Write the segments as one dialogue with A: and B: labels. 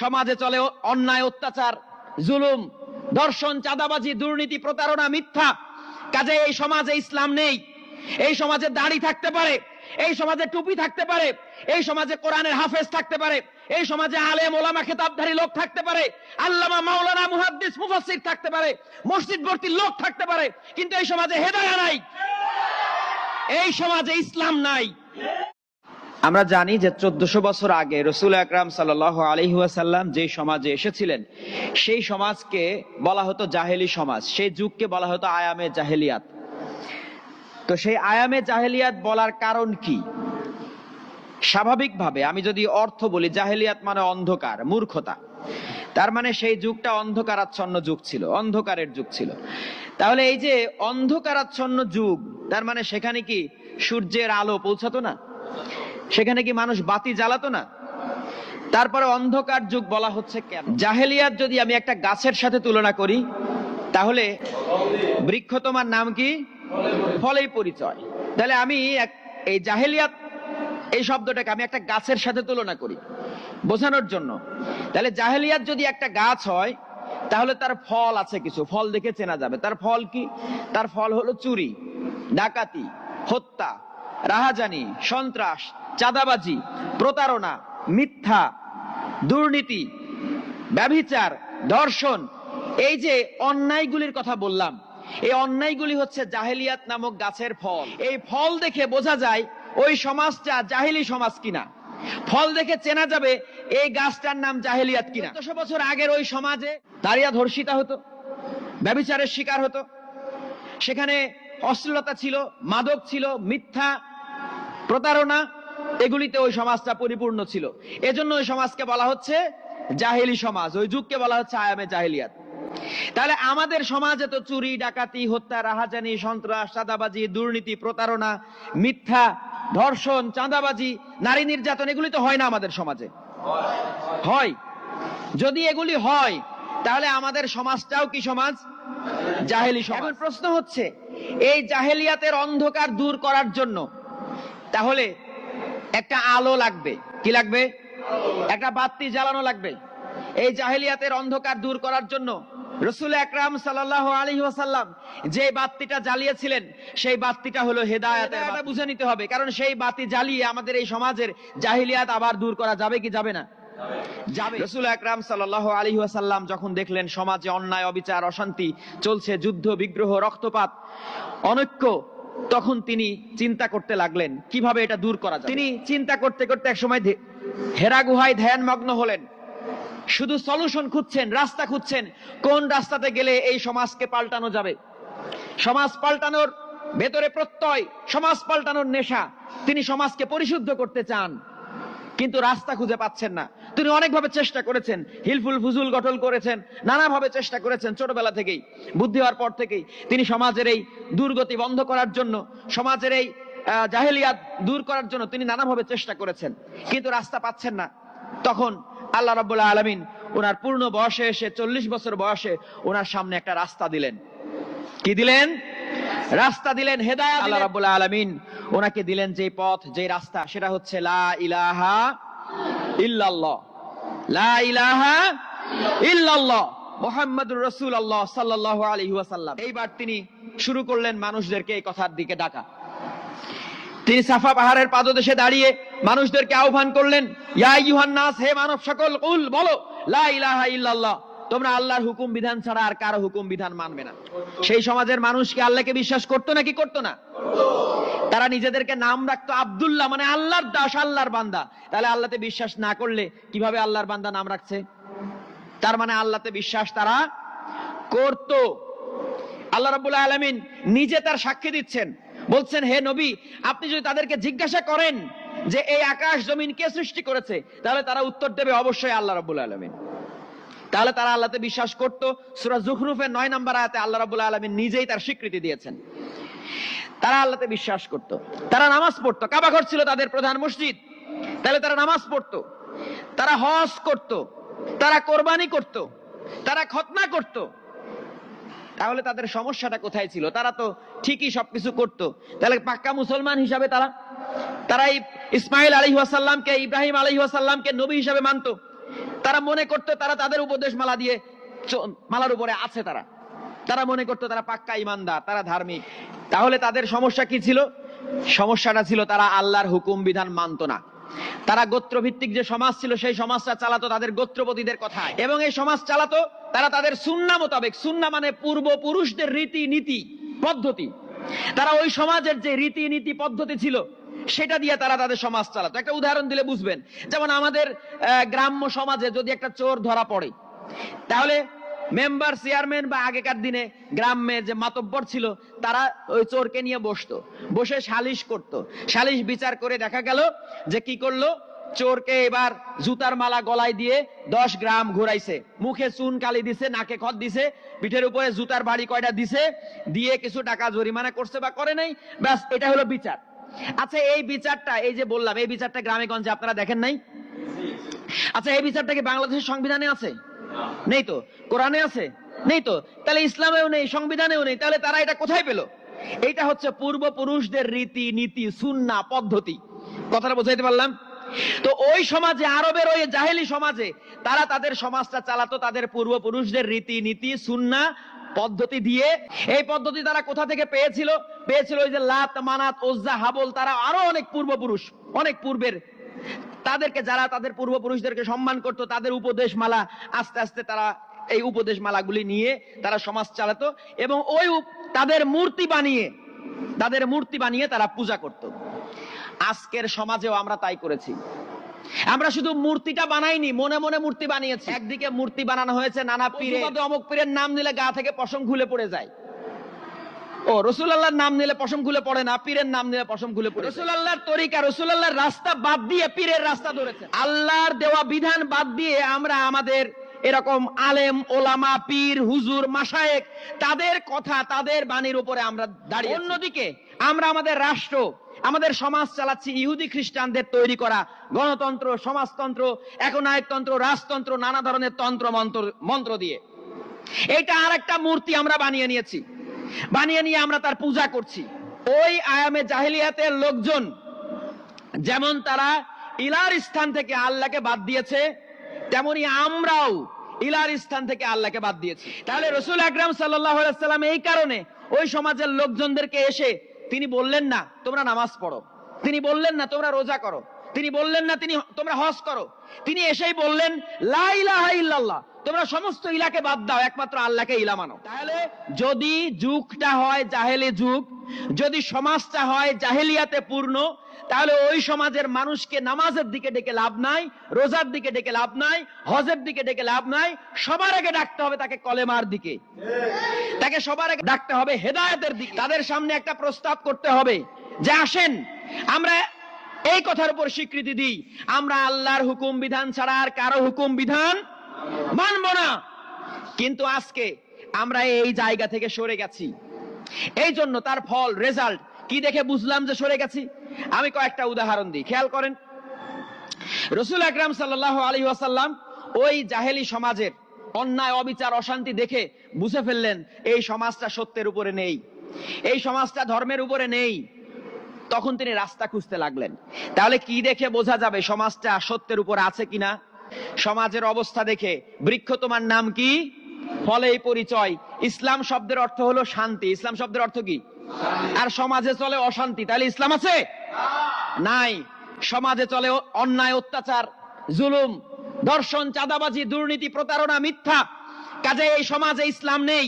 A: সমাজে চলে অন্যায়, অত্যাচার, জুলুম, দর্শন, চাঁদাবাজি, দুর্নীতি, প্রতারণা, মিথ্যা। কাজে এই সমাজে ইসলাম নেই। এই সমাজে দাড়ি থাকতে পারে, এই সমাজে টুপি থাকতে পারে, এই সমাজে কোরআনের হাফেজ থাকতে পারে, এই সমাজে আলেম, ওলামা, খেতাবধারী লোক থাকতে পারে, আল্লামা মাওলানা মুহাদ্দিস মুফাসসির থাকতে পারে, মসজিদ ভর্তি লোক থাকতে পারে, কিন্তু এই সমাজে হেদায়া নাই। এই সমাজে ইসলাম নাই। আমরা জানি যে চোদ্দশো বছর আগে রসুল আকরাম সাল আলহিহাসাল্লাম যে সমাজে এসেছিলেন, সেই সমাজকে বলা হতো জাহেলি সমাজ। সেই যুগকে বলা হতো আয়ামে জাহেলিয়াত। তো সেই আয়ামে জাহেলিয়াত বলার কারণ কি? স্বাভাবিকভাবে আমি যদি অর্থ বলি, জাহেলিয়াত মানে অন্ধকার, মূর্খতা। তার মানে সেই যুগটা অন্ধকারাচ্ছন্ন যুগ ছিল, অন্ধকারের যুগ ছিল। তাহলে এই যে অন্ধকারাচ্ছন্ন যুগ, তার মানে সেখানে কি সূর্যের আলো পৌঁছাতো না? সেখানে কি মানুষ বাতি জ্বালাতো না? তারপরে অন্ধকার যুগ বলা হচ্ছে কেন? জাহেলিয়াত যদি আমি একটা গাছের সাথে তুলনা করি, তাহলে বৃক্ষ তোমার নাম কি? ফলেই পরিচয়। তাহলে আমি এই জাহেলিয়াত, এই শব্দটাকে আমি একটা গাছের সাথে তুলনা করি, বোঝানোর জন্য। তাহলে জাহেলিয়াত যদি একটা গাছ হয়, তাহলে তার ফল আছে কিছু, ফল দেখে চেনা যাবে। তার ফল কি? তার ফল হলো চুরি, ডাকাতি, হত্যা রাহাজানি, সন্ত্রাস, চাঁদাবাজি, প্রতারণা, মিথ্যা, দুর্নীতি, ব্যভিচার ধর্ষণ এই যে অন্যায়গুলির কথা বললাম, এই অন্যায়গুলি হচ্ছে জাহেলিয়াত নামক গাছের ফল। এই ফল দেখে বোঝা যায় ওই সমাজটা জাহেলি সমাজ কিনা। ফল দেখে চেনা যাবে এই গাছটার নাম জাহেলিয়াত কিনা। দশ বছর আগের ওই সমাজে দাঁড়িয়া ধর্ষিতা হতো, ব্যভিচারের শিকার হতো। সেখানে অশ্লীলতা ছিল, মাদক ছিল, মিথ্যা প্রতারণা, এগুলিতে ওই সমাজটা পরিপূর্ণ ছিল। এজন্য ওই সমাজকে বলা হচ্ছে জাহেলি সমাজ, ওই যুগকে বলা হচ্ছে আয়ামে জাহেলিয়াত। তাহলে আমাদের সমাজে তো চুরি, ডাকাতি, হত্যা, রাহাজানি, সন্ত্রাস, চাঁদাবাজি, দুর্নীতি, প্রতারণা, মিথ্যা, ধর্ষণ, চাঁদাবাজি, নারী নির্যাতন, এগুলি তো হয় না আমাদের সমাজে। হয়। যদি এগুলি হয়, তাহলে আমাদের সমাজটাও কি সমাজ? জাহেলি সমাজ। প্রশ্ন হচ্ছে, এই জাহেলিয়াতের অন্ধকার দূর করার জন্য তাহলে একটা আলো লাগবে। কি লাগবে? একটা বাতি জ্বালানো লাগবে। এই জাহেলিয়াতের অন্ধকার দূর করার জন্য রসুল একরাম সাল্লাহ আলী ওয়াসাল্লাম যে বাতিটা জ্বালিয়েছিলেন সেই বাতিটা হলো হেদায়াতের বাতি। বুঝে নিতে হবে কারণ সেই বাতি জ্বালিয়ে আমাদের এই সমাজের জাহিলিয়াত আবার দূর করা যাবে কি যাবে না? যাবে। রসুল আকরাম সাল্লাহ আলী ওয়াসাল্লাম যখন দেখলেন সমাজে অন্যায় অবিচার অশান্তি চলছে যুদ্ধ বিগ্রহ রক্তপাত অনৈক্য তখন তিনি চিন্তা করতে লাগলেন, কীভাবে এটা দূর করা যায় তিনি চিন্তা করতে করতে এক সময় হেরা গুহায় ধ্যান মগ্ন হলেন। শুধু সলিউশন খুঁজছেন, রাস্তা খুঁজছেন, কোন রাস্তাতে গেলে এই সমাজকে পাল্টানো যাবে? সমাজ পাল্টানোর ভেতরে প্রত্যয়, সমাজ পাল্টানোর নেশা। তিনি সমাজকে পরিশুদ্ধ করতে চান, কিন্তু রাস্তা খুঁজে পাচ্ছেন না। তিনি অনেকভাবে চেষ্টা করেছেন হিলফুল ফুজুল গঠল করেছেন নানাভাবে চেষ্টা করেছেন ছোটবেলা থেকেই বুদ্ধি হওয়ার পর থেকেই। তিনি সমাজের এই দুর্গতি বন্ধ করার জন্য সমাজের এই জাহেলিয়াত দূর করার জন্য তিনি নানাভাবে চেষ্টা করেছেন। কিন্তু রাস্তা পাচ্ছেন না। তখন আল্লাহ রাবুল্লাহ আলমিন ওনার পূর্ণ বয়সে এসে চল্লিশ বছর বয়সে ওনার সামনে একটা রাস্তা দিলেন। কি দিলেন? রাস্তা দিলেন হেদায়া আল্লাহ রাব্বুল আলামিন ওনাকে দিলেন যে পথ যে রাস্তা সেটা হচ্ছে লা ইলাহা এইবার তিনি শুরু করলেন মানুষদেরকে এই কথার দিকে ডাকা। তিনি সাফা পাহাড়ের পাদদেশে দাঁড়িয়ে মানুষদেরকে আহ্বান করলেন, ইয়া ইউহান্নাস হে মানব সকল, কুল বলো, লা ইলাহা ইল্লাল্লাহ। তোমরা আল্লাহর হুকুম বিধান ছাড়া আর কারও হুকুম বিধান মানবে না। সেই সমাজের মানুষ কি আল্লাহকে বিশ্বাস করতো নাকি করতো না? তারা নিজেদেরকে নাম রাখতো আব্দুল্লাহ মানে আল্লাহর দাস, আল্লাহর বান্দা। তাহলে আল্লাহতে বিশ্বাস না করলে কীভাবে আল্লাহর বান্দা নাম রাখছে? তার মানে আল্লাহতে বিশ্বাস তারা করতো। আল্লাহ রাব্বুল আলামিন নিজে তার সাক্ষী দিচ্ছেন। বলছেন, হে নবী, আপনি যদি তাদেরকে জিজ্ঞাসা করেন যে, এই আকাশ জমিন কে সৃষ্টি করেছে? তাহলে তারা উত্তর দেবে, অবশ্যই আল্লাহ রাব্বুল আলামিন। তাহলে তারা আল্লাহতে বিশ্বাস করত। সূরা জুখরুফের 9 নম্বর আয়াতে আল্লাহ রাব্বুল আলামিন নিজেই তার স্বীকৃতি দিয়েছেন। তারা আল্লাহতে বিশ্বাস করত। তারা নামাজ পড়তো। কাবা ঘর ছিল তাদের প্রধান মসজিদ। তাহলে তারা নামাজ পড়তো। তারা হজ করত। তারা কোরবানি করত। তারা খতনা করত। তাহলে তাদের সমস্যাটা কোথায় ছিল? তারা তো ঠিকই সবকিছু করত। তাহলে পাক্কা মুসলমান হিসাবে তারা তারা ইসমাইল আলী ওয়াসাল্লামকে ইব্রাহিম আলী ওয়াসাল্লামকে নবী হিসাবে মানতো। তারা মনে করতো তারা তাদের উপদেশ মালা দিয়ে মালার উপরে আছে তারা। তারা মনে করতো তারা পাক্কা ইমানদার, তারা ধার্মিক। তাহলে তাদের সমস্যা কি ছিল? সমস্যাটা ছিল তারা আল্লাহর হুকুম বিধান মানতো না। তারা গোত্রভিত্তিক যে সমাজ ছিল, সেই সমাজটা চালাতো তাদের গোত্রপতিদের কথা এবং এই সমাজ চালাতো তারা তাদের সুন্না মোতাবেক। সুন্না মানে পূর্বপুরুষদের রীতি নীতি পদ্ধতি। তারা ওই সমাজের যে রীতি নীতি পদ্ধতি ছিল সেটা দিয়ে তারা তাদের সমাজ চালাতো। একটা উদাহরণ দিলে বুঝবেন। যেমন আমাদের গ্রাম্য সমাজে যদি একটা চোর ধরা পড়ে, তাহলে মেম্বার, চেয়ারম্যান বা আগেকার দিনে গ্রামে যে মাতব্বর ছিল, তারা ওই চোরকে নিয়ে বসতো। বসে সালিশ করত। সালিশ বিচার করে দেখা গেল যে কি করল? চোরকে এবার জুতার মালা গলায় দিয়ে দশ গ্রাম ঘুরাইছে। মুখে চুন কালি দিছে, নাকে খত দিছে, পিঠের উপরে জুতার বাড়ি কয়টা দিছে, দিয়ে কিছু টাকা জরিমানা করছে বা করে নাই, ব্যাস, এটা হলো বিচার। আচ্ছা এই বিচারটা, এই যে বললাম, এই বিচারটা গ্রামে গঞ্জে আপনারা দেখেন নাই? আচ্ছা এই বিচারটা কি বাংলাদেশের সংবিধানে আছে? নেই তো? কোরআনে আছে? নেই তো? তাহলে ইসলামেও নেই, সংবিধানেও নেই, তাহলে তারা এটা কোথায় পেল? এটা হচ্ছে পূর্বপুরুষদের রীতি নীতি সুন্না, পদ্ধতি। কথাটা বোঝাইতে পারলাম? তো ওই সমাজে, আরবের ওই জাহেলি সমাজে, তারা তাদের সমাজটা চালাতো তাদের পূর্বপুরুষদের রীতি নীতি সুন্না পদ্ধতি দিয়ে, এই পদ্ধতি তারা কোথা থেকে পেয়েছিল? পেয়েছিল ওই যে লাত, মানাত ওজ্জা হাবল, তারা আরও অনেক পূর্বপুরুষ, অনেক পূর্বের। তাদেরকে যারা তাদের পূর্বপুরুষদেরকে সম্মান করত, তাদের উপদেশ মালা আস্তে আস্তে তারা এই উপদেশ মালাগুলি নিয়ে তারা সমাজ চালাতো এবং ওই তাদের মূর্তি বানিয়ে, তাদের মূর্তি বানিয়ে তারা পূজা করত। আজকের সমাজেও আমরা তাই করেছি। আমরা শুধু মূর্তিটা বানাইনি মনে মনে মূর্তি বানিয়েছি। একদিকে মূর্তি বানানো হয়েছে নানা পীরে অমুক পীরের নাম নিলে গা থেকে পশম খুলে পড়ে যায়। ও রসুলাল্লাহর নাম নিলে পশম খুলে পড়ে না পীরের নাম নিলে পশম খুলে পড়ে রসুলাল্লাহর তরিকা রসুলাল্লাহর রাস্তা বাদ দিয়ে পীরের রাস্তা ধরেছে। আল্লাহর দেওয়া বিধান বাদ দিয়ে আমরা আমাদের এরকম আলেম ওলামা পীর হুজুর মাসায়েক তাদের কথা তাদের বাণীর উপরে আমরা দাঁড়িয়ে অন্যদিকে আমরা আমাদের রাষ্ট্র আমাদের সমাজ চালাচ্ছি ইহুদি খ্রিস্টানদের তৈরি করা গণতন্ত্র, সমাজতন্ত্র, একনায়কতন্ত্র, রাজতন্ত্র, নানা ধরনের তন্ত্র মন্ত্র মন্ত্র দিয়ে। এটা আর একটা মূর্তি আমরা বানিয়ে নিয়েছি। বানিয়ে নিয়ে আমরা তার পূজা করছি। ওই আয়ামে জাহিলিয়াতের লোকজন, যেমন তারা ইলার স্থান থেকে আল্লাহকে বাদ দিয়েছে, তেমনি আমরাও ইলার স্থান থেকে আল্লাহকে বাদ দিয়েছি। তাহলে রসুল আকরাম সাল্লাম এই কারণে ওই সমাজের লোকজনদেরকে এসে তিনি বললেন না, তোমরা নামাজ পড়ো। তিনি বললেন না, তোমরা রোজা করো। তিনি বললেন না, তিনি তোমরা হজ করো। তিনি এসেই বললেন তোমরা সমস্ত ইলাকে বাদ দাও, একমাত্র আল্লাহকে ইলা মানো। তাহলে যদি যুগটা হয় জাহেলি যুগ, যদি সমাজটা হয় জাহেলিয়াতে পূর্ণ তাহলে ওই সমাজের মানুষকে নামাজের দিকে ডেকে লাভ নাই, রোজার দিকে ডেকে লাভ নাই, হজের দিকে ডেকে লাভ নাই, সবার আগে ডাকতে হবে তাকে কলেমার দিকে। তাকে সবার আগে ডাকতে হবে হেদায়তের দিকে। তাদের সামনে একটা প্রস্তাব করতে হবে যে আসেন, আমরা এই কথার উপর স্বীকৃতি দিই। আমরা আল্লাহর হুকুম বিধান ছাড়া আর কারও হুকুম বিধান মানব না। কিন্তু আজকে আমরা এই জায়গা থেকে সরে গেছি। এই জন্য তার ফল রেজাল্ট কি দেখে বুঝলাম যে সরে গেছি? আমি কয়েকটা উদাহরণ দিই। খেয়াল করেন, রসুল আকরাম সাল্লাহ আলী ওয়াসাল্লাম ওই জাহেলি সমাজের অন্যায়, অবিচার, অশান্তি দেখে বুঝে ফেললেন, এই সমাজটা সত্যের উপরে নেই, এই সমাজটা ধর্মের উপরে নেই। তখন তিনি রাস্তা খুঁজতে লাগলেন। তাহলে কি দেখে বোঝা যাবে সমাজটা সত্যের উপর আছে কিনা? সমাজের অবস্থা দেখে, বৃক্ষ তোমার নাম কি? ফলে এই পরিচয়। ইসলাম শব্দের অর্থ হলো শান্তি। ইসলাম শব্দের অর্থ কি? আর সমাজে চলে অশান্তি, তাহলে ইসলাম আছে? নাই। সমাজে চলে অন্যায়, অত্যাচার, জুলুম, দর্শন, চাঁদাবাজি, দুর্নীতি, প্রতারণা, মিথ্যা। কাজে এই সমাজে ইসলাম নেই।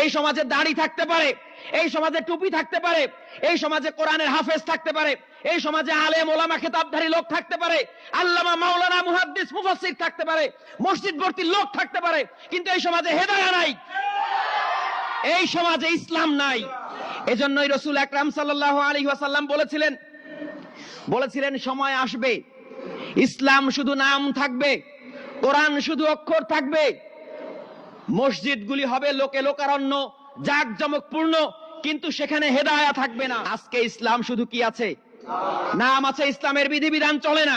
A: এই সমাজে দাড়ি থাকতে পারে, এই সমাজে টুপি থাকতে পারে, এই সমাজে কোরআনের হাফেজ থাকতে পারে, এই সমাজে আলেম, ওলামা, খেতাবধারী লোক থাকতে পারে, আল্লামা মাওলানা, মুহাদ্দিস, মুফাসসির থাকতে পারে, মসজিদ ভর্তি লোক থাকতে পারে, কিন্তু এই সমাজে হেদায়া নাই। এই সমাজে ইসলাম নাই। এজন্যই রসুল আকরাম সাল্লাহ আলী ওয়াসাল্লাম বলেছিলেন বলেছিলেন, সময় আসবে, ইসলাম শুধু নাম থাকবে, কোরআন শুধু অক্ষর থাকবে, মসজিদগুলি হবে লোকে লোকারণ্য, জাকজমকপূর্ণ, কিন্তু সেখানে হেদায়া থাকবে না। আজকে ইসলাম শুধু কি আছে? নাম আছে, ইসলামের বিধিবিধান চলে না।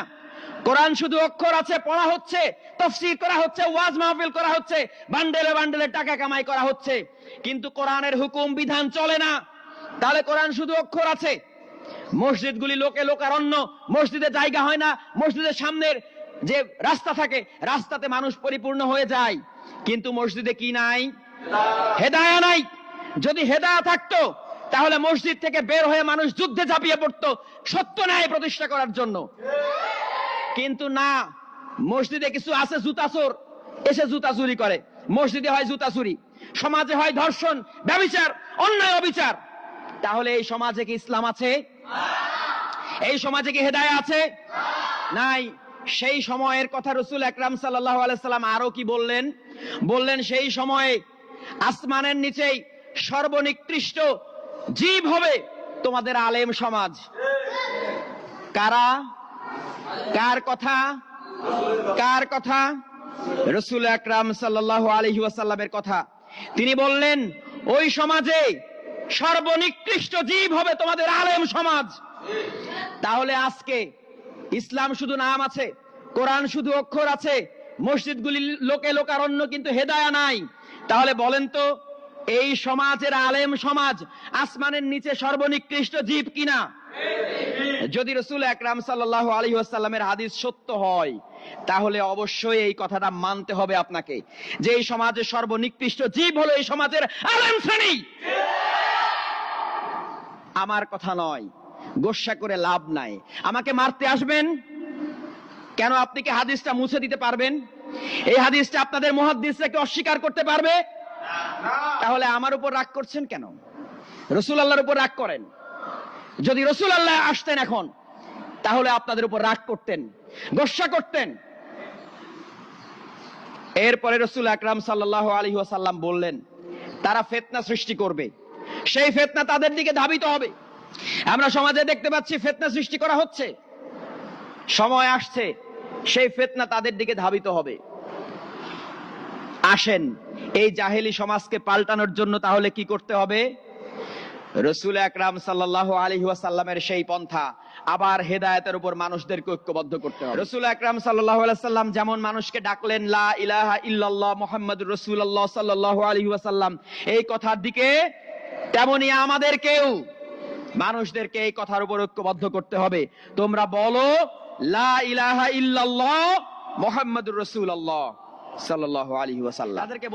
A: কোরআন শুধু অক্ষর আছে, পড়া হচ্ছে, তফসির করা হচ্ছে, ওয়াজ মাহফিল করা হচ্ছে, বান্ডেলে বান্ডেলে টাকা কামাই করা হচ্ছে, কিন্তু কোরআনের হুকুম, বিধান চলে না। তাহলে কোরআন শুধু অক্ষর আছে। মসজিদগুলি লোকে লোকারণ্য, মসজিদে জায়গা হয় না, মসজিদের সামনের যে রাস্তা থাকে, রাস্তাতে মানুষ পরিপূর্ণ হয়ে যায়। কিন্তু মসজিদে কি নাই? হেদায়া নাই। যদি হেদায়া থাকতো, তাহলে মসজিদ থেকে বের হয়ে মানুষ যুদ্ধে ঝাঁপিয়ে পড়তো, সত্য ন্যায় প্রতিষ্ঠা করার জন্য। কিন্তু না, মসজিদে কিছু আছে জুতা চোর এসে জুতা চুরি করে। মসজিদে হয় জুতা চুরি সমাজে হয় ধর্ষণ, ব্যবিচার, অন্যায় অবিচার। তাহলে এই সমাজে কি ইসলাম আছে? এই সমাজে কি হেদায় আছে? নাই। সেই সময়ের কথা রসুল একরাম আলাইসাল্লাম আরও কি বললেন? বললেন, সেই সময়ে আসমানের নিচেই সর্বনিকৃষ্ট জীব হবে তোমাদের আলেম সমাজ। কারা? কার কথা? কার কথা? রসুল আকরাম সাল্লাহ আলহি ওয়াসাল্লামের কথা। তিনি বললেন, ওই সমাজে সর্বনিকৃষ্ট জীব হবে তোমাদের আলেম সমাজ। তাহলে আজকে ইসলাম শুধু নাম আছে, কোরআন শুধু অক্ষর আছে, মসজিদগুলি লোকে লোকারণ্য কিন্তু হেদায়া নাই। তাহলে বলেন তো, এই সমাজের আলেম সমাজ আসমানের নিচে সর্বনিকৃষ্ট জীব কিনা? যদি রসুল একরাম সাল্লাহ আলী আসাল্লামের হাদিস সত্য হয়, তাহলে অবশ্যই এই কথাটা মানতে হবে আপনাকে। যে এই সমাজের সর্বনিকৃষ্ট জীব হলো এই সমাজের আলেম শ্রেণি। আমার কথা নয়। গোসা করে লাভ নাই। আমাকে মারতে আসবেন? কেন আপনি কি হাদিসটা মুছে দিতে পারবেন? এই হাদিসটা আপনাদের মহাদিসরা কি অস্বীকার করতে পারবে? তাহলে আমার উপর রাগ করছেন কেন? রসুল আল্লাহর উপর রাগ করেন। যদি রসুল আল্লাহ আসতেন এখন, তাহলে আপনাদের উপর রাগ করতেন, গোসা করতেন। এরপরে রসুল আকরাম সাল্লাহ আলী ওয়াসাল্লাম বললেন, তারা ফেতনা সৃষ্টি করবে। সেই ফেতনা তাদের দিকে ধাবিত হবে। আমরা সমাজে দেখতে পাচ্ছি ফেতনা সৃষ্টি করা হচ্ছে। সময় আসছে, সেই ফেতনা তাদের দিকে ধাবিত হবে। আসেন, এই জাহেলি সমাজকে পাল্টানোর জন্য তাহলে কি করতে হবে? রসুল আকরাম সাল্লাহ আলহি ওয়াসাল্লামের সেই পন্থা আবার হেদায়তের উপর মানুষদেরকে ঐক্যবদ্ধ করতে হবে। রসুল আকরাম সাল্লাহ সাল্লাম যেমন মানুষকে ডাকলেন, লা ইলাহা ইল্লাল্লাহ মোহাম্মদ রসুল্লাহ সাল্লাহ আলহি ওয়াসাল্লাম, এই কথার দিকে তেমনি আমাদেরকেও মানুষদেরকে এই কথার উপর ঐক্যবদ্ধ করতে হবে। তোমরা বলো মোহাম্মদুর রসুল্লাহ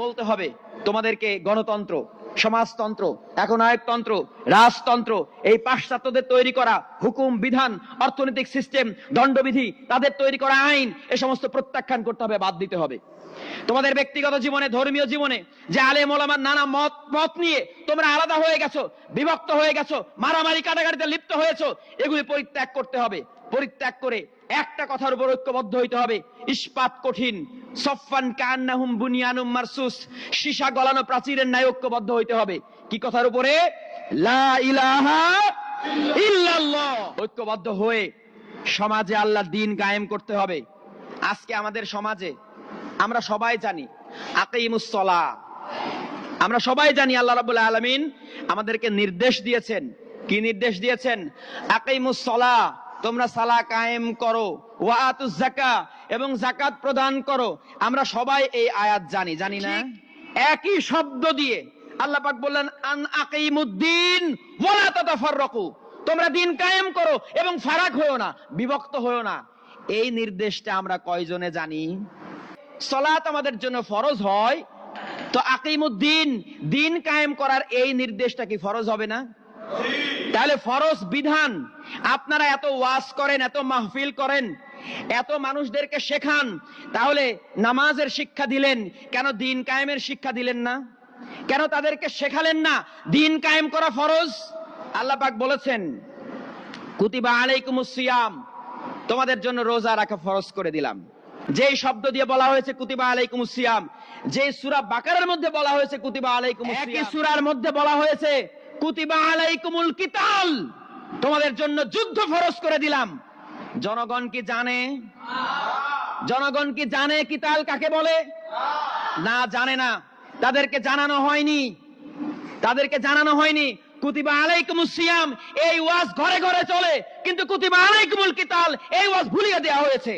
A: বলতে হবে, তোমাদেরকে গণতন্ত্র, সমাজতন্ত্র, একনায়কতন্ত্র, রাজতন্ত্র, এই পাশ্চাত্যদের তৈরি করা হুকুম, বিধান, অর্থনৈতিক সিস্টেম, দণ্ডবিধি, তাদের তৈরি করা আইন, এ সমস্ত প্রত্যাখ্যান করতে হবে, বাদ দিতে হবে। তোমাদের ব্যক্তিগত জীবনে, ধর্মীয় জীবনে, যে আলেম ওলামার নানা মত মত নিয়ে তোমরা আলাদা হয়ে গেছো, বিভক্ত হয়ে গেছো, মারামারি কাটাকাটিতে লিপ্ত হয়েছো, এগুলি পরিত্যাগ করতে হবে। পরিত্যাগ করে একটা কথার উপর ঐক্যবদ্ধ হইতে হবে। ইস্পাত কঠিন। সফান কান্নাহুম বুনিয়ানুম মারসুস। সীসা গলানো প্রাচীরের ন্যায় ঐক্যবদ্ধ হইতে হবে। কি কথার উপরে? লা ইলাহা ইল্লাল্লাহ। ঐক্যবদ্ধ হয়ে সমাজে আল্লাহর দিন কায়েম করতে হবে। আজকে আমাদের সমাজে আমরা সবাই জানি আকিমুসলা আমরা সবাই জানি আল্লাহ রাবুল আলমিন আমাদেরকে নির্দেশ দিয়েছেন। কি নির্দেশ দিয়েছেন? আকিমুসলা তোমরা সালা কায়েম করো ওয়াতু জাকা এবং জাকাত প্রদান করো। আমরা সবাই এই আয়াত জানি জানি না? একই শব্দ দিয়ে আল্লাহ পাক বললেন আন আকিমুদ্দিন ওয়ালা তাতাফাররাকু। তোমরা দিন কায়েম করো এবং ফারাক হয়েও না বিভক্ত হয়েও না। এই নির্দেশটা আমরা কয়জনে জানি? সলাত আমাদের জন্য ফরজ হয়, তো আকিমুদ্দিন, দিন কায়েম করার এই নির্দেশটা কি ফরজ হবে না? তাহলে ফরজ বিধান, আপনারা এত ওয়াজ করেন, এত মাহফিল করেন, এত মানুষদেরকে শেখান, তাহলে নামাজের শিক্ষা দিলেন, কেন দিন কায়েমের শিক্ষা দিলেন না? কেন তাদেরকে শেখালেন না, দিন কায়েম করা ফরজ? আল্লাহ পাক বলেছেন, কুতিবা আলাইকুমুস সিয়াম, তোমাদের জন্য রোজা রাখা ফরজ করে দিলাম। যেই শব্দ দিয়ে বলা হয়েছে কুতিবা আলাইকুম সিয়াম। যে সুরা বাকারের মধ্যে বলা হয়েছে কুতিবা আলাইকুম একই সুরার মধ্যে বলা হয়েছে কুতিবা আলাইকুমুল কিতাল। তোমাদের জন্য যুদ্ধ ফরজ করে দিলাম। জনগণ কি জানে? জনগণ কি জানে কিতাল কাকে বলে? না জানে না। তাদেরকে জানানো হয়নি। তাদেরকে জানানো হয়নি। কুতিবা আলাইকুম সিয়াম এই ওয়াজ ঘরে ঘরে চলে কিন্তু কুতিবা আলাইকুমুল কিতাল এই ওয়াজ ভুলিয়ে দেওয়া হয়েছে।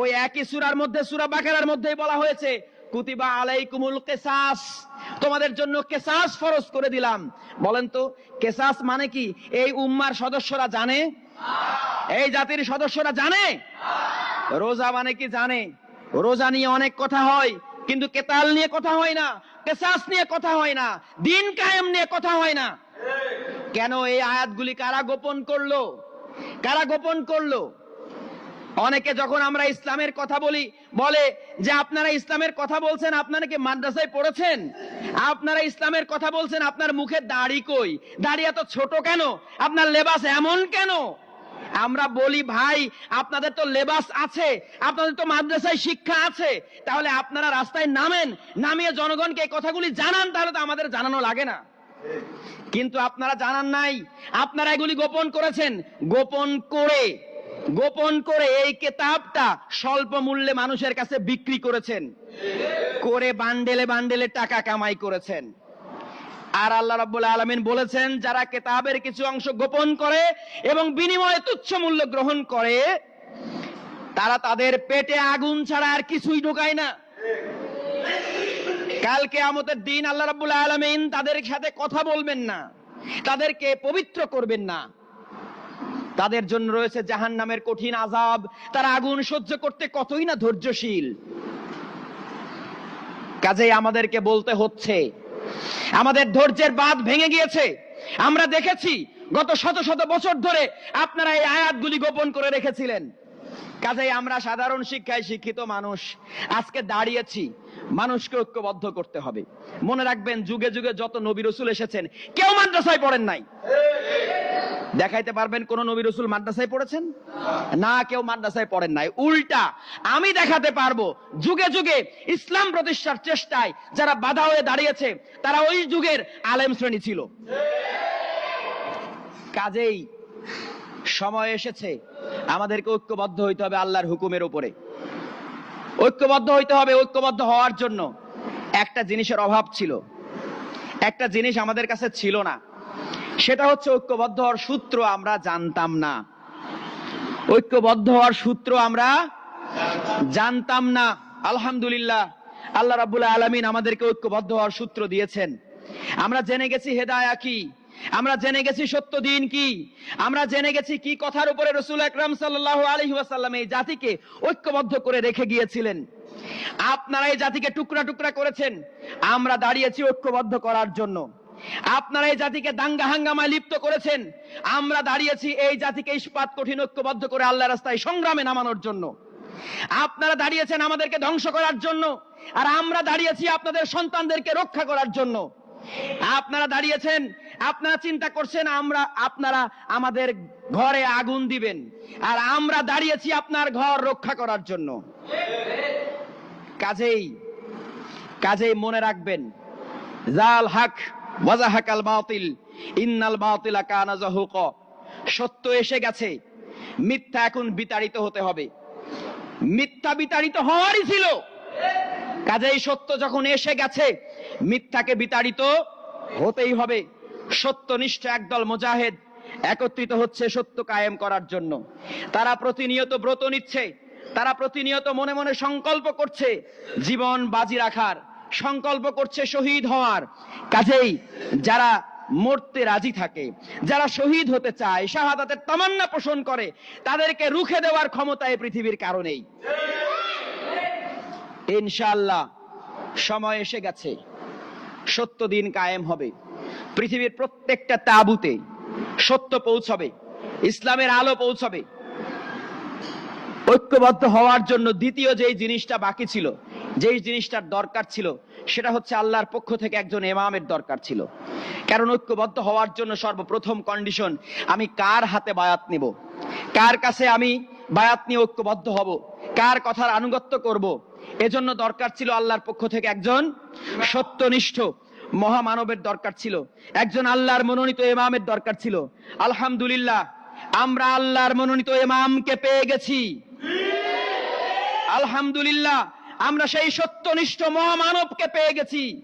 A: ওই একই সুরার মধ্যে সুরা বাকারার মধ্যেই বলা হয়েছে, কুতিবা আলাইকুমুল কেসাস। তোমাদের জন্য কেসাস ফরজ করে দিলাম। বলেন তো, কেসাস মানে কি? এই উম্মার সদস্যরা জানে? এই জাতির সদস্যরা জানে? রোজা মানে কি জানে? রোজা নিয়ে অনেক কথা হয়, কিন্তু কেতাল নিয়ে কথা হয় না, কেসাস নিয়ে কথা হয় না, দিন কায়েম নিয়ে কথা হয় না। কেন এই আয়াতগুলি কারা গোপন করল? কারা গোপন করল? অনেকে যখন আমরা ইসলামের কথা বলি, বলে যে আপনারা ইসলামের কথা বলছেন, আপনারা কি মাদ্রাসায় পড়েছেন? আপনারা ইসলামের কথা বলছেন, আপনার মুখে দাড়ি কই? দাড়ি এত ছোট কেন? আপনার লেবাস এমন কেন? আমরা বলি, ভাই, আপনাদের তো লেবাস আছে, আপনাদের তো মাদ্রাসায় শিক্ষা আছে। তাহলে আপনারা রাস্তায় নামেন, নামিয়ে জনগণকে এই কথাগুলি জানান, তাহলে তো আমাদের জানানো লাগে না। কিন্তু আপনারা জানান নাই। আপনারা এগুলি গোপন করেছেন। গোপন করে গোপন করে এই কেতাবটা স্বল্প মূল্যে মানুষের কাছে বিক্রি করেছেন। করে বান্ডেলে বান্ডেলে টাকা কামাই করেছেন। আর আল্লাহ রাব্বুল আলামিন বলেছেন, যারা কেতাবের কিছু অংশ গোপন করে এবং বিনিময়ে তুচ্ছ মূল্য গ্রহণ করে, তারা তাদের পেটে আগুন ছাড়া আর কিছুই ঢোকায় না। কালকে আমতের দিন আল্লাহ রাব্বুল আলামিন তাদের সাথে কথা বলবেন না, তাদেরকে পবিত্র করবেন না। তাদের জন্য রয়েছে জাহান নামের কঠিন আজাব তারা আগুন সহ্য করতে কতই না ধৈর্যশীল। কাজেই আমাদেরকে বলতে হচ্ছে, আমাদের ধৈর্যের বাঁধ ভেঙে গিয়েছে। আমরা দেখেছি, গত শত শত বছর ধরে আপনারা এই আয়াতগুলি গোপন করে রেখেছিলেন। কাজেই আমরা সাধারণ শিক্ষায় শিক্ষিত মানুষ। আজকে দাঁড়িয়েছি মানুষকে ঐক্যবদ্ধ করতে হবে। মনে রাখবেন, যুগে যুগে যত নবী রসুল এসেছেন, কেউ মাদ্রাসায় পড়েন নাই। দেখাইতে পারবেন, কোন নবী রসুল মাদ্রাসায় পড়েছেন? না, কেউ মাদ্রাসায় পড়েন নাই। উল্টা, আমি দেখাতে পারব, যুগে যুগে ইসলাম প্রতিষ্ঠার চেষ্টায় যারা বাধা হয়ে দাঁড়িয়েছে, তারা ওই যুগের আলেম শ্রেণি ছিল। কাজেই সময় এসেছে, আমাদেরকে ঐক্যবদ্ধ হইতে হবে আল্লাহর হুকুমের উপরে। ঐক্যবদ্ধ হইতে হবে ঐক্যবদ্ধ হওয়ার জন্য। একটা জিনিসের অভাব ছিল। একটা জিনিস আমাদের কাছে ছিল না। সেটা হচ্ছে ঐক্যবদ্ধ হওয়ার সূত্র আমরা জানতাম না। ঐক্যবদ্ধ হওয়ার সূত্র আমরা জানতাম না। আলহামদুলিল্লাহ, আল্লাহ রাবুল আলমিন আমাদেরকে ঐক্যবদ্ধ হওয়ার সূত্র দিয়েছেন। আমরা জেনে গেছি হেদায়া কি। আমরা জেনে গেছি সত্য দিন কি। আমরা জেনে গেছি কি কথার উপরে রসুল আকরাম সাল্লাহ এই জাতিকে ঐক্যবদ্ধ করে রেখে গিয়েছিলেন। আপনারা এই জাতিকে টুকরা টুকরা করেছেন। আমরা দাঁড়িয়েছি ঐক্যবদ্ধ করার জন্য। আপনারা এই জাতিকে দাঙ্গা হাঙ্গামায় লিপ্ত করেছেন। আমরা দাঁড়িয়েছি এই জাতিকে ইস্পাত কঠিন ঐক্যবদ্ধ করে আল্লাহ রাস্তায় সংগ্রামে নামানোর জন্য। আপনারা দাঁড়িয়েছেন আমাদেরকে ধ্বংস করার জন্য। আর আমরা দাঁড়িয়েছি আপনাদের সন্তানদেরকে রক্ষা করার জন্য। আপনারা দাঁড়িয়েছেন আপনারা চিন্তা করছেন, আমরা আপনারা আমাদের ঘরে আগুন দিবেন, আর আমরা দাঁড়িয়েছি আপনার ঘর রক্ষা করার জন্য। কাজেই কাজেই মনে রাখবেন জাল হক ওয়াজাহাকাল বাতিল, ইন্নাল বাতিলা কানা জাহুক। সত্য এসে গেছে, মিথ্যা এখন বিতাড়িত হতে হবে। মিথ্যা বিতাড়িত হওয়ারই ছিল। কাজেই সত্য যখন এসে গেছে, মিথ্যাকে বিতাড়িত হতেই হবে। সত্যনিষ্ঠ একদল মোজাহেদ একত্রিত হচ্ছে সত্য কায়েম করার জন্য। তারা প্রতিনিয়ত ব্রত নিচ্ছে, তারা প্রতিনিয়ত মনে মনে সংকল্প করছে জীবন বাজি রাখার, সংকল্প করছে শহীদ হওয়ার। কাজেই যারা মরতে রাজি থাকে, যারা শহীদ হতে চায়, শাহাদাতের তামান্না পোষণ করে, তাদেরকে রুখে দেওয়ার ক্ষমতা এই পৃথিবীর কারণেই ইনশাআল্লাহ, সময় এসে গেছে, সত্য দিন কায়েম হবে। পৃথিবীর প্রত্যেকটা তাবুতে সত্য পৌঁছবে, ইসলামের আলো পৌঁছবে। ঐক্যবদ্ধ হওয়ার জন্য দ্বিতীয় যেই জিনিসটা বাকি ছিল, যেই জিনিসটার দরকার ছিল, সেটা হচ্ছে আল্লাহর পক্ষ থেকে একজন এমামের দরকার ছিল। কারণ ঐক্যবদ্ধ হওয়ার জন্য সর্বপ্রথম কন্ডিশন আমি কার হাতে বায়াত নিব? কার কাছে আমি বায়াত নিয়ে ঐক্যবদ্ধ হব? কার কথার আনুগত্য করব? এজন্য দরকার ছিল আল্লাহর পক্ষ থেকে একজন সত্যনিষ্ঠ মহামানবের দরকার ছিল। একজন আল্লাহর মনোনীত ইমামের দরকার ছিল। আলহামদুলিল্লাহ, আমরা আল্লাহর মনোনীত ইমামকে পেয়ে গেছি। আলহামদুলিল্লাহ, আমরা সেই সত্যনিষ্ঠ মহামানবকে পেয়ে গেছি।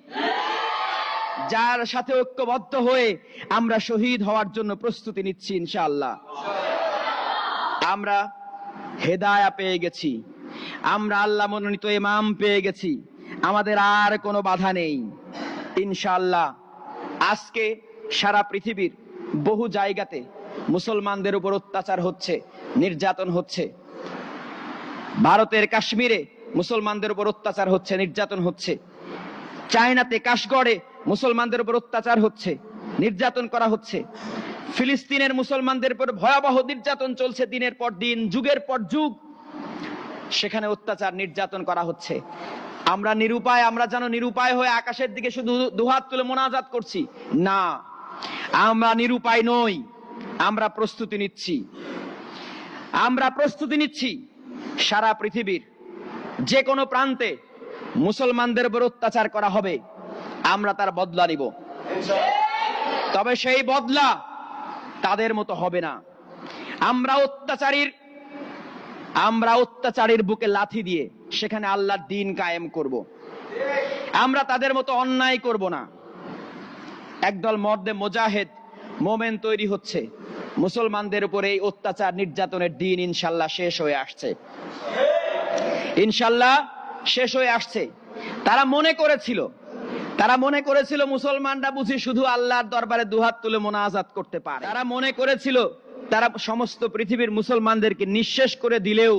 A: যার সাথে ঐক্যবদ্ধ হয়ে আমরা শহীদ হওয়ার জন্য প্রস্তুতি নিচ্ছি ইনশাআল্লাহ। আমরা হেদায়া পেয়ে গেছি। আমরা আল্লাহ মনোনীত ইমাম পেয়ে গেছি। আমাদের আর কোনো বাধা নেই। ইনশাআল্লাহ আজকে সারা পৃথিবীর বহু জায়গাতে মুসলমানদের উপর অত্যাচার হচ্ছে, নির্যাতন হচ্ছে। ভারতের কাশ্মীরে মুসলমানদের উপর অত্যাচার হচ্ছে, নির্যাতন হচ্ছে। চায়নাতে কাশগড়ে মুসলমানদের উপর অত্যাচার হচ্ছে, নির্যাতন করা হচ্ছে। ফিলিস্তিনের মুসলমানদের উপর ভয়াবহ নির্যাতন চলছে দিনের পর দিন, যুগের পর যুগ। সেখানে অত্যাচার, নির্যাতন করা হচ্ছে। আমরা নিরুপায়, আমরা যেন নিরুপায় হয়ে আকাশের দিকে শুধু দুহাত তুলে মোনাজাত করছি। না, আমরা নিরুপায় নই, আমরা প্রস্তুতি নিচ্ছি। আমরা প্রস্তুতি নিচ্ছি সারা পৃথিবীর। যে কোনো প্রান্তে মুসলমানদের উপর অত্যাচার করা হবে, আমরা তার বদলা নিব। তবে সেই বদলা তাদের মতো হবে না। আমরা অত্যাচারীর আমরা অত্যাচারীর বুকে লাথি দিয়ে সেখানে আল্লাহর দিন কায়েম করব। আমরা তাদের মতো অন্যায় করব না। একদল মর্দে মোজাহেদ মোমেন তৈরি হচ্ছে। মুসলমানদের উপরে এই অত্যাচার নির্যাতনের দিন ইনশাল্লাহ শেষ হয়ে আসছে। ইনশাল্লাহ শেষ হয়ে আসছে। তারা মনে করেছিল, তারা মনে করেছিল মুসলমানরা বুঝি শুধু আল্লাহর দরবারে দুহাত তুলে মোনাজাত করতে পারে। তারা মনে করেছিল তারা সমস্ত পৃথিবীর মুসলমানদেরকে নিঃশেষ করে দিলেও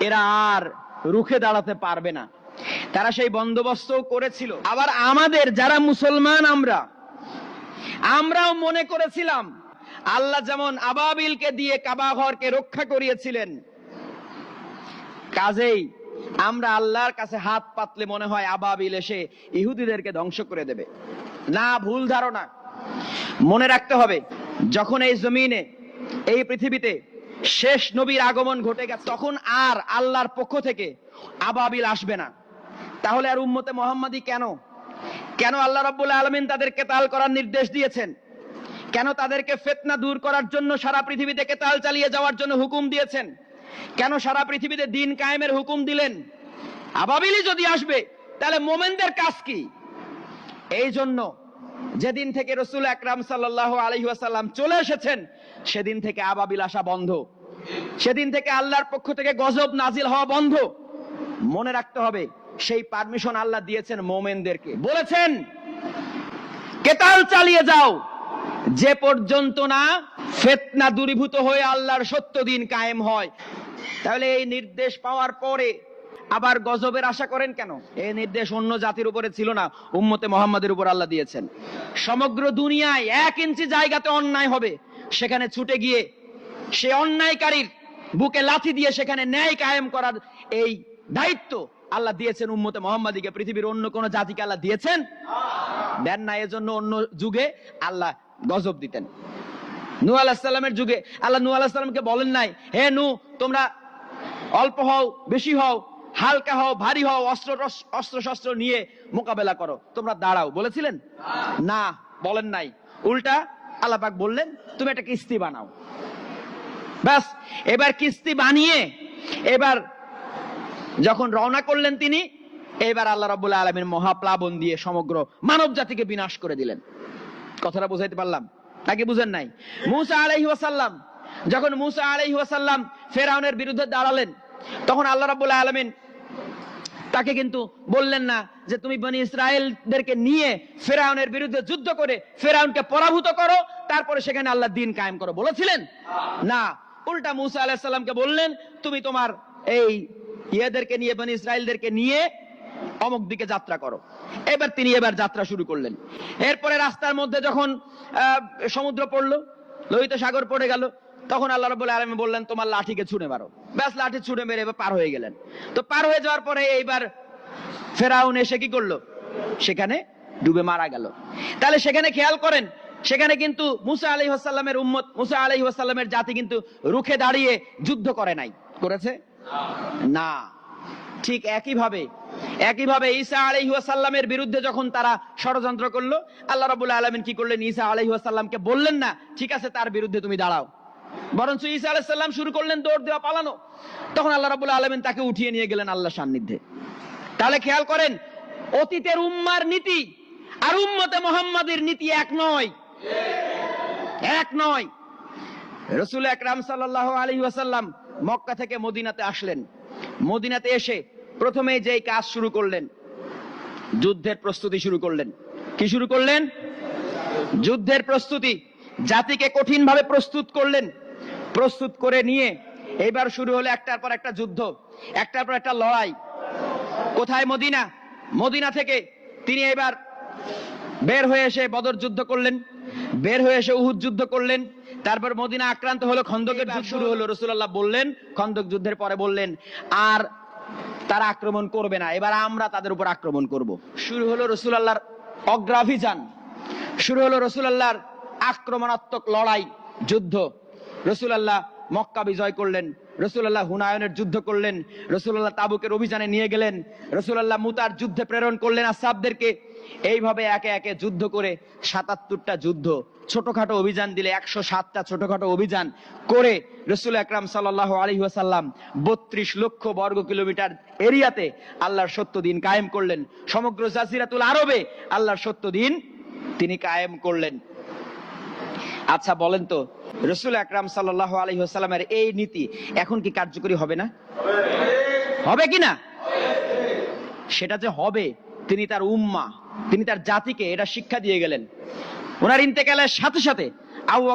A: এরা আর রুখে দাঁড়াতে পারবে না। তারা সেই বন্দোবস্তও করেছিল। আবার আমাদের যারা মুসলমান আমরা, আমরাও মনে করেছিলাম, আল্লাহ যেমন আবাবিলকে দিয়ে কাবা ঘরকে রক্ষা করিয়েছিলেন, কাজেই আমরা আল্লাহর কাছে হাত পাতলে মনে হয় আবাবিল এসে ইহুদিদেরকে ধ্বংস করে দেবে। না, ভুল ধারণা। মনে রাখতে হবে যখন এই জমিনে, এই পৃথিবীতে শেষ নবীর আগমন ঘটে গেছে, তখন আর আল্লাহর পক্ষ থেকে আবাবিল আসবে না। তাহলে আর উম্মতে মোহাম্মদী কেন? কেন আল্লাহ রাব্বুল আলমিন তাদের কেতাল করার নির্দেশ দিয়েছেন? কেন তাদেরকে ফেতনা দূর করার জন্য সারা পৃথিবীতে কেতাল চালিয়ে যাওয়ার জন্য হুকুম দিয়েছেন? কেন সারা পৃথিবীতে দিন কায়েমের হুকুম দিলেন? আবাবিলি যদি আসবে, তাহলে মোমেনদের কাজ কি? এই জন্য যেদিন থেকে রসুল আকরাম সাল্লাহ আলহিহাসাল্লাম চলে এসেছেন, সেদিন থেকে আবাবিল আসা বন্ধ। সেদিন থেকে আল্লাহর পক্ষ থেকে গজব নাজিল হওয়া বন্ধ। মনে রাখতে হবে, সেই পারমিশন আল্লাহ দিয়েছেন মোমেনদেরকে। বলেছেন, কেতাল চালিয়ে যাও, যে পর্যন্ত না ফেতনা দূরীভূত হয়ে আল্লাহর সত্য দিন কায়েম হয়। তাহলে এই নির্দেশ পাওয়ার পরে আবার গজবের আশা করেন কেন? এই নির্দেশ অন্য জাতির উপরে ছিল না, উম্মতে মোহাম্মদের উপর আল্লাহ দিয়েছেন। সমগ্র দুনিয়ায় এক ইঞ্চি জায়গাতে অন্যায় হবে, সেখানে ছুটে গিয়ে সে অন্যায়কারীর বুকে লাথি দিয়ে সেখানে ন্যায় কায়েম করার এই দায়িত্ব আল্লাহ দিয়েছেন উম্মতে মোহাম্মদীকে। পৃথিবীর অন্য কোন জাতিকে আল্লাহ দিয়েছেন? দেন না, এজন্য অন্য যুগে আল্লাহ গজব দিতেন। নু আলাহিসাল্লামের যুগে আল্লাহ নু আলাহিসাল্লামকে বলেন নাই, হে নু তোমরা অল্প হও, বেশি হও হালকা হও, ভারী হও, অস্ত্র অস্ত্র শস্ত্র নিয়ে মোকাবেলা করো। তোমরা দাঁড়াও, বলেছিলেন? না, বলেন নাই। উল্টা আল্লাহ পাক বললেন, তুমি একটা কিস্তি বানাও। ব্যাস, এবার কিস্তি বানিয়ে, এবার যখন রওনা করলেন তিনি, এবার আল্লাহ রাবুল আলমীর মহাপ্লাবন দিয়ে সমগ্র মানব জাতিকে বিনাশ করে দিলেন। কথাটা বুঝাইতে পারলাম? তাকে বুঝেন নাই? মুসা আলাইহি ওয়াসাল্লাম, যখন মুসা আলাইহি ওয়াসাল্লাম ফেরাউনের বিরুদ্ধে দাঁড়ালেন, তখন আল্লাহ রাবুল আলমিন তাকে কিন্তু বললেন না যে তুমি বনি ইসরায়েলদেরকে নিয়ে ফেরাউনের বিরুদ্ধে যুদ্ধ করে ফেরাউনকে পরাভূত করো, তারপরে সেখানে আল্লাহ দিন কায়েম করো। বলেছিলেন? না। উল্টা মুসা আলাহিসাল্লামকে বললেন, তুমি তোমার এই ইয়েদেরকে নিয়ে, বনি ইসরায়েলদেরকে নিয়ে অমুক দিকে যাত্রা করো। এবার তিনি এবার যাত্রা শুরু করলেন। এরপরে রাস্তার মধ্যে যখন সমুদ্র পড়ল, লোহিত সাগর পড়ে গেল তখন আল্লাহ রবুল্লা আলমী বললেন, তোমার লাঠিকে ছুঁড়ে মারো। ব্যাস, লাঠি ছুঁড়ে মেরে এবার পার হয়ে গেলেন। তো পার হয়ে যাওয়ার পরে এইবার ফেরাউন এসে কি করল? সেখানে ডুবে মারা গেল। তাহলে সেখানে খেয়াল করেন, সেখানে কিন্তু মুসা আলি হাসাল্লামের উম্মত, মুসা আলি হাসাল্লামের জাতি কিন্তু রুখে দাঁড়িয়ে যুদ্ধ করে নাই। করেছে? না। ঠিক একইভাবে একইভাবে ঈসা আলহিহাসাল্লামের বিরুদ্ধে যখন তারা ষড়যন্ত্র করল, আল্লাহ রবুল্লা আলমিন কি করলেন? ঈসা আলহিহাসাল্লামকে বললেন, না, ঠিক আছে, তার বিরুদ্ধে তুমি দাঁড়াও। বরঞ্চ ঈসা আলাইসাল্লাম শুরু করলেন দৌড় দেওয়া, পালানো। তখন আল্লাহ রাবুল্লাহ আলমিন তাকে উঠিয়ে নিয়ে গেলেন আল্লাহ সান্নিধ্যে। তাহলে খেয়াল করেন, অতীতের উম্মার নীতি আর উম্মতে মোহাম্মদের নীতি এক নয়। এক নয়। রসুল একরাম সাল্লাহ আলী ওয়াসাল্লাম মক্কা থেকে মদিনাতে আসলেন। মদিনাতে এসে প্রথমে যেই কাজ শুরু করলেন, যুদ্ধের প্রস্তুতি শুরু করলেন। কি শুরু করলেন? যুদ্ধের প্রস্তুতি। জাতিকে কঠিন ভাবে প্রস্তুত করলেন। প্রস্তুত করে নিয়ে এইবার শুরু হলো একটার পর একটা যুদ্ধ, একটার পর একটা লড়াই। কোথায় মদিনা? মদিনা থেকে তিনি এবার বের হয়ে এসে বদর যুদ্ধ করলেন, বের হয়ে এসে উহুদ যুদ্ধ করলেন, তারপর মদিনা আক্রান্ত হলো, খন্দকের যুদ্ধ শুরু হলো রসুল্লাহ বললেন, খন্দক যুদ্ধের পরে বললেন, আর তারা আক্রমণ করবে না, এবার আমরা তাদের উপর আক্রমণ করব। শুরু হলো রসুলাল্লাহর অগ্রাভিযান, শুরু হলো রসুলাল্লাহর আক্রমণাত্মক লড়াই, যুদ্ধ। রসুলাল্লাহ মক্কা বিজয় করলেন, রসুলাল্লাহ হুনায়নের যুদ্ধ করলেন, রসুলাল্লাহ তাবুকের অভিযানে নিয়ে গেলেন, রসুলাল্লাহ মুতার যুদ্ধে প্রেরণ করলেন আসাবদেরকে এইভাবে একে একে যুদ্ধ করে সাতাত্তরটা যুদ্ধ, ছোটখাটো অভিযান দিলে একশো সাতটা ছোটখাটো অভিযান করে রসুল আকরাম সাল্লাহ আলহি ওয়াসাল্লাম বত্রিশ লক্ষ বর্গ কিলোমিটার এরিয়াতে আল্লাহর সত্য দিন কায়েম করলেন। সমগ্র জাজিরাতুল আরবে আল্লাহর সত্য দিন তিনি কায়েম করলেন। আচ্ছা বলেন তো, রসুল আকরাম সাল্লাহ আলহিহাস্লামের এই নীতি এখন কি কার্যকরী হবে না? হবে কি না? সেটা যে হবে, তিনি তার উম্মা, তিনি তার জাতিকে এটা শিক্ষা দিয়ে গেলেন। ওনার ইন্তেকালের সাথে সাথে আবু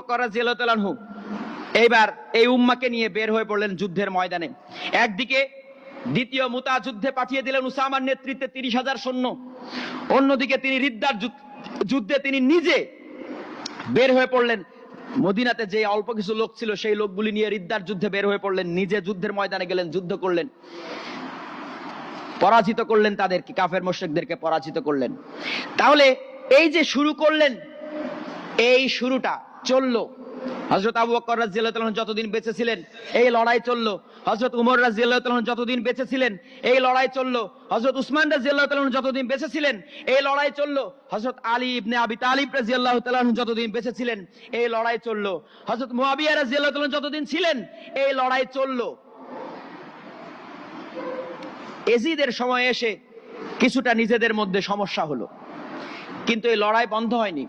A: এইবার এই উম্মাকে নিয়ে বের হয়ে পড়লেন যুদ্ধের ময়দানে। একদিকে দ্বিতীয় মুতা যুদ্ধে পাঠিয়ে দিলেন উসামার নেতৃত্বে তিরিশ হাজার সৈন্য। অন্যদিকে তিনি রিদ্দার যুদ্ধে তিনি নিজে বের হয়ে পড়লেন। মদিনাতে যে অল্প কিছু লোক ছিল, সেই লোকগুলি নিয়ে রিদ্দার যুদ্ধে বের হয়ে পড়লেন। নিজে যুদ্ধের ময়দানে গেলেন, যুদ্ধ করলেন। পরাজিত করলেন তাদেরকে, কাফের মোশেকদেরকে পরাজিত করলেন। তাহলে এই যে শুরু করলেন, এই শুরুটা চলল। হজরত আবু বকর রাজিয়াল্লাহু যতদিন বেঁচে ছিলেন, এই লড়াই চলল। হজরত উমর রাজিয়াল্লাহু যতদিন বেঁচে ছিলেন, এই লড়াই চলল। হজরত উসমান রাজিয়াল্লাহু যতদিন বেঁচে ছিলেন, এই লড়াই চলল। হজরত আলী ইবনে আবি তালিব রাজিয়াল্লাহু যতদিন বেঁচে ছিলেন, এই লড়াই চলল। হজরত মুয়াবিয়া রাজিয়াল্লাহু যতদিন ছিলেন, এই লড়াই চলল। এজিদের সময় এসে কিছুটা নিজেদের মধ্যে সমস্যা হলো। কিন্তু এই লড়াই বন্ধ হয়নি।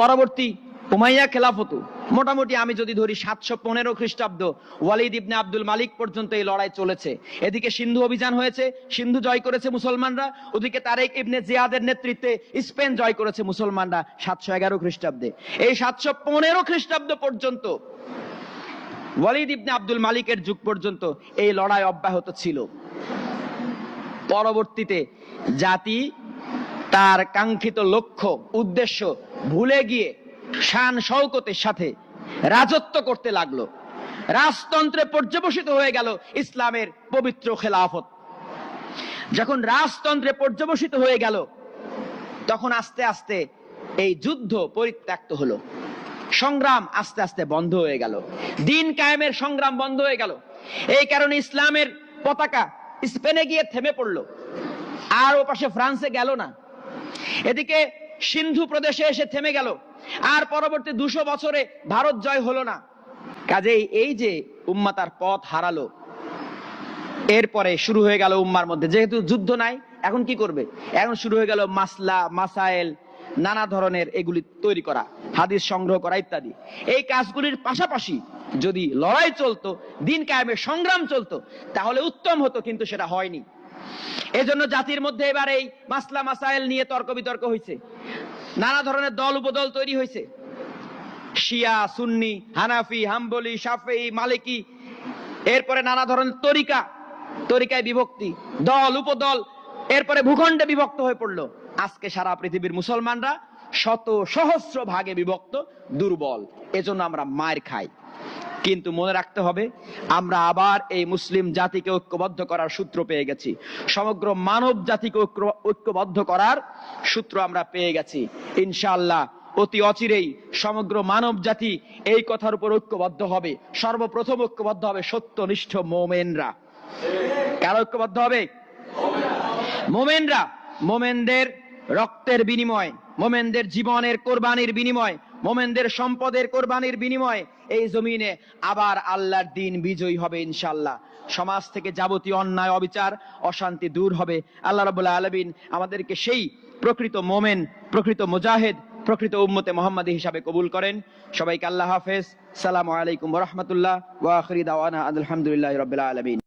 A: পরবর্তী উমাইয়া খেলাফত। মোটামুটি আমি যদি ধরি সাতশো পনেরো খ্রিস্টাব্দ, ওয়ালিদ ইবনে আব্দুল মালিক পর্যন্ত এই লড়াই চলেছে। এদিকে সিন্ধু অভিযান হয়েছে, সিন্ধু জয় করেছে মুসলমানরা। ওদিকে তারেক ইবনে জিয়াদের নেতৃত্বে স্পেন জয় করেছে মুসলমানরা সাতশো এগারো খ্রিস্টাব্দে। এই সাতশো পনেরো খ্রিস্টাব্দ পর্যন্ত, ওয়ালিদ ইবনে আব্দুল মালিকের যুগ পর্যন্ত এই লড়াই অব্যাহত ছিল। পরবর্তীতে জাতি তার কাঙ্ক্ষিত লক্ষ্য, উদ্দেশ্য ভুলে গিয়ে শান শৌকতের সাথে রাজত্ব করতে লাগল। রাজতন্ত্রে পর্যবসিত হয়ে গেল ইসলামের পবিত্র খেলাফত। যখন রাজতন্ত্রে পর্যবসিত হয়ে গেল, তখন আস্তে আস্তে এই যুদ্ধ পরিত্যক্ত হলো। সংগ্রাম আস্তে আস্তে বন্ধ হয়ে গেল। দিন কায়েমের সংগ্রাম বন্ধ হয়ে গেল। এই কারণে ইসলামের পতাকা স্পেনে গিয়ে থেমে পড়ল। আর ও পাশে ফ্রান্সে গেল না। এদিকে সিন্ধু প্রদেশে এসে থেমে গেল। আর পরবর্তী দুশো বছরে ভারত জয় হলো না। কাজেই এই যে উম্মা তার পথ হারালো, এরপরে শুরু হয়ে গেল উম্মার মধ্যে। যেহেতু যুদ্ধ নাই, এখন কি করবে? এখন শুরু হয়ে গেল মাসলা মাসাইল নানা ধরনের এগুলি তৈরি করা, হাদিস সংগ্রহ করা ইত্যাদি। এই কাজগুলির পাশাপাশি যদি লড়াই চলতো, দিন কায়েমের সংগ্রাম চলতো, তাহলে উত্তম হতো, কিন্তু সেটা হয়নি। এজন্য জাতির মধ্যে এবার এই মাসলা মাসাইল নিয়ে তর্ক বিতর্ক হয়েছে নানা ধরনের দল উপদল তৈরি হয়েছে। শিয়া, সুন্নি, হানাফি, হাম্বলি সাফেই মালিকি, এরপরে নানা ধরনের তরিকা, তরিকায় বিভক্তি, দল উপদল, এরপরে ভূখণ্ডে বিভক্ত হয়ে পড়ল। আজকে সারা পৃথিবীর মুসলমানরা শত সহস্র ভাগে বিভক্ত, দুর্বল। এজন্য আমরা মায়ের খাই। কিন্তু মনে রাখতে হবে, আমরা আবার এই মুসলিম জাতিকে ঐক্যবদ্ধ করার সূত্র পেয়ে গেছি। সমগ্র মানব জাতিকে ঐক্য- ঐক্যবদ্ধ করার সূত্র আমরা পেয়ে গেছি। ইনশাআল্লাহ, অতি অচিরেই সমগ্র মানব জাতি এই কথার উপর ঐক্যবদ্ধ হবে। সর্বপ্রথম ঐক্যবদ্ধ হবে সত্যনিষ্ঠ মোমেনরা। কারা ঐক্যবদ্ধ হবে? মোমেনরা। মোমেনদের রক্তের বিনিময়, মোমেনদের জীবনের কোরবানির বিনিময় মোমেনদের সম্পদের কোরবানির বিনিময় এই জমিনে আবার আল্লাহর দিন বিজয়ী হবে ইনশাল্লাহ সমাজ থেকে যাবতীয় অন্যায়, অবিচার, অশান্তি দূর হবে। আল্লাহ রাবুল্লাহ আলমিন আমাদেরকে সেই প্রকৃত মোমেন, প্রকৃত মুজাহেদ, প্রকৃত উম্মতে মোহাম্মদী হিসাবে কবুল করেন। সবাইকে আল্লাহ হাফেজ। সালামু আলাইকুম রহমতুল্লাহ। ওয়া আখরি আলহামদুলিল্লাহ রবিল আলমিন।